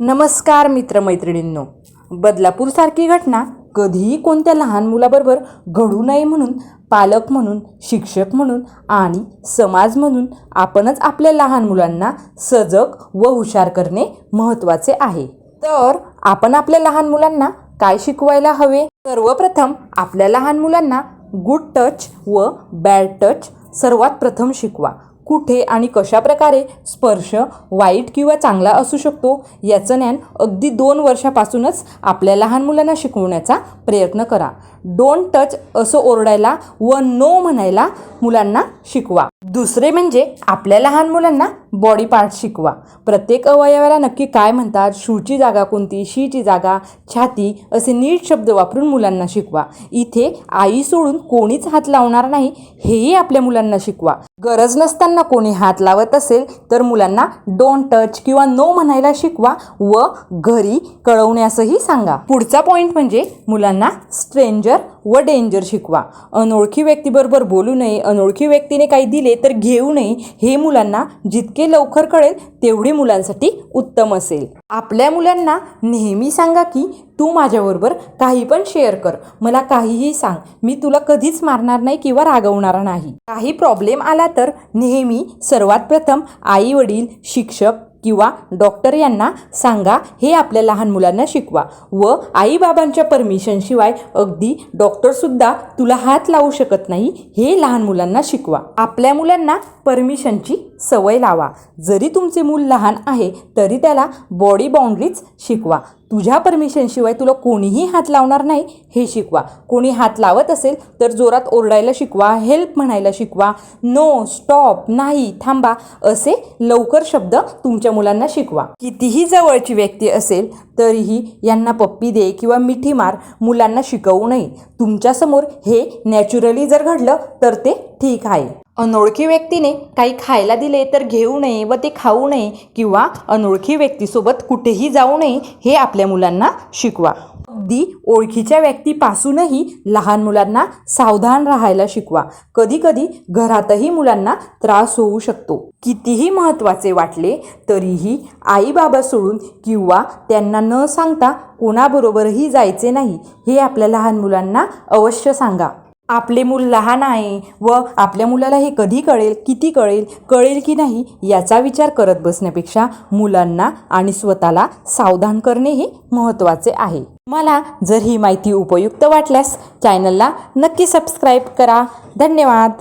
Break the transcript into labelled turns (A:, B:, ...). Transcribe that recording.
A: नमस्कार मित्रमैत्रिणींनो. बदलापूरसारखी घटना कधीही कोणत्या लहान मुलाबरोबर घडू नये म्हणून पालक म्हणून शिक्षक म्हणून आणि समाज म्हणून आपणच आपल्या लहान मुलांना सजग व हुशार करणे महत्त्वाचे आहे. तर आपण आपल्या लहान मुलांना काय शिकवायला हवे? सर्वप्रथम आपल्या लहान मुलांना गुड टच व बॅड टच सर्वात प्रथम शिकवा. कुठे आणि कशा प्रकारे स्पर्श वाईट किंवा चांगला असू शकतो याचं ज्ञान अगदी दोन वर्षापासूनच आपल्या लहान मुलांना शिकवण्याचा प्रयत्न करा. डोंट टच असं ओरडायला व नो म्हणायला मुलांना शिकवा. दुसरे म्हणजे आपल्या लहान मुलांना बॉडी पार्ट शिकवा. प्रत्येक अवयवाला नक्की काय म्हणतात? शूची जागा कोणती? शीची जागा? छाती? असे नीट शब्द वापरून मुलांना शिकवा. इथे आई सोडून कोणीच हात लावणार नाही हेही आपल्या मुलांना शिकवा. गरज नसताना कोणी हात लावत असेल तर मुलांना डोंट टच किंवा नो म्हणायला शिकवा व घरी कळवण्यासही सांगा. पुढचा पॉईंट म्हणजे मुलांना स्ट्रेंजर व डेंजर शिकवा. अनोळखी व्यक्तीबरोबर बोलू नये अनोळखी व्यक्तीने काही दिले तर घेऊ नये हे मुलांना जितके लवकर कळेल तेवढे मुलांसाठी उत्तम असेल. आपल्या मुलांना नेहमी सांगा की तू माझ्याबरोबर काही पण शेअर कर. मला काहीही सांग. मी तुला कधीच मारणार नाही किंवा रागवणार नाही. काही प्रॉब्लेम आला तर नेहमी सर्वात प्रथम आई वडील शिक्षक किंवा डॉक्टर यांना सांगा हे आपल्या लहान मुलांना शिकवा. व आईबाबांच्या परमिशनशिवाय अगदी डॉक्टरसुद्धा तुला हात लावू शकत नाही हे लहान मुलांना शिकवा. आपल्या मुलांना परमिशनची सवय लावा. जरी तुमचे मूल लहान आहे तरी त्याला बॉडी बाउंड्रीज शिकवा. तुझ्या परमिशनशिवाय तुला कोणीही हात लावणार नाही हे शिकवा. कोणी हात लावत असेल तर जोरात ओरडायला शिकवा हेल्प म्हणायला शिकवा. नो स्टॉप नाही थांबा असे लवकर शब्द तुमच्या मुलांना शिकवा. कितीही जवळची व्यक्ती असेल तरीही यांना पप्पी दे किंवा मिठी मार मुलांना शिकवू नये. तुमच्यासमोर हे नॅचरली जर घडलं तर ते ठीक आहे. अनोळखी व्यक्तीने काही खायला दिले तर घेऊ नये व ते खाऊ नये किंवा अनोळखी व्यक्तीसोबत कुठेही जाऊ नये हे आपल्या मुलांना शिकवा. अगदी ओळखीच्या व्यक्तीपासूनही लहान मुलांना सावधान राहायला शिकवा. कधी कधी घरातही मुलांना त्रास होऊ शकतो. कितीही महत्त्वाचे वाटले तरीही आई बाबा सोडून किंवा त्यांना न सांगता कोणाबरोबरही जायचे नाही हे आपल्या लहान मुलांना अवश्य सांगा. आपले मूल लहान आहे व आपल्या मुलाला हे कधी कळेल किती कळेल कळेल की नाही याचा विचार करत बसण्यापेक्षा मुलांना आणि स्वतःला सावधान करणे हे महत्त्वाचे आहे. मला जर ही माहिती उपयुक्त वाटल्यास चॅनलला नक्की सबस्क्राईब करा. धन्यवाद!